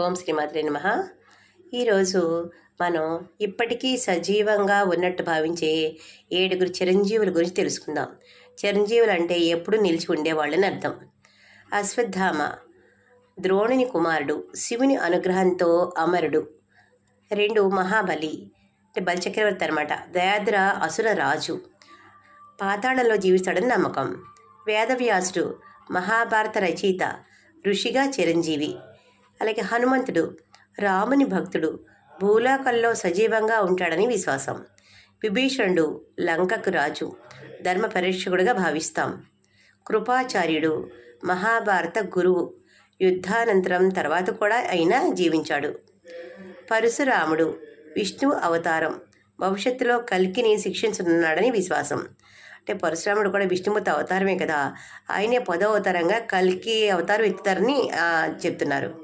ఓం శ్రీమాత్రే నమ. ఈరోజు మనం ఇప్పటికీ సజీవంగా ఉన్నట్టు భావించే ఏడుగురు చిరంజీవుల గురించి తెలుసుకుందాం. చిరంజీవులు అంటే ఎప్పుడు నిలిచి ఉండేవాళ్ళని అర్థం. అశ్వత్థామ ద్రోణుని కుమారుడు శివుని అనుగ్రహంతో అమరుడు రెండు మహాబలి అంటే బలిచక్రవర్తి అనమాట దయాద్ర అసుర రాజు. పాతాళంలో జీవిస్తాడని నమ్మకం. వేదవ్యాసుడు మహాభారత రచయిత ఋషిగా చిరంజీవి. అలాగే హనుమంతుడు రాముని భక్తుడు భూలోకంలో సజీవంగా ఉంటాడని విశ్వాసం. విభీషణుడు లంకకు రాజు ధర్మ పరీక్షకుడుగా భావిస్తాం. కృపాచార్యుడు మహాభారత గురువు యుద్ధానంతరం తర్వాత కూడా ఆయన జీవించాడు. పరశురాముడు విష్ణువు అవతారం భవిష్యత్తులో కల్కిని శిక్షించనున్నాడని విశ్వాసం. అంటే పరశురాముడు కూడా విష్ణుమూర్తి అవతారమే కదా ఆయనే పదో అవతారంగా కల్కి అవతారం ఎత్తుతారని చెప్తున్నారు.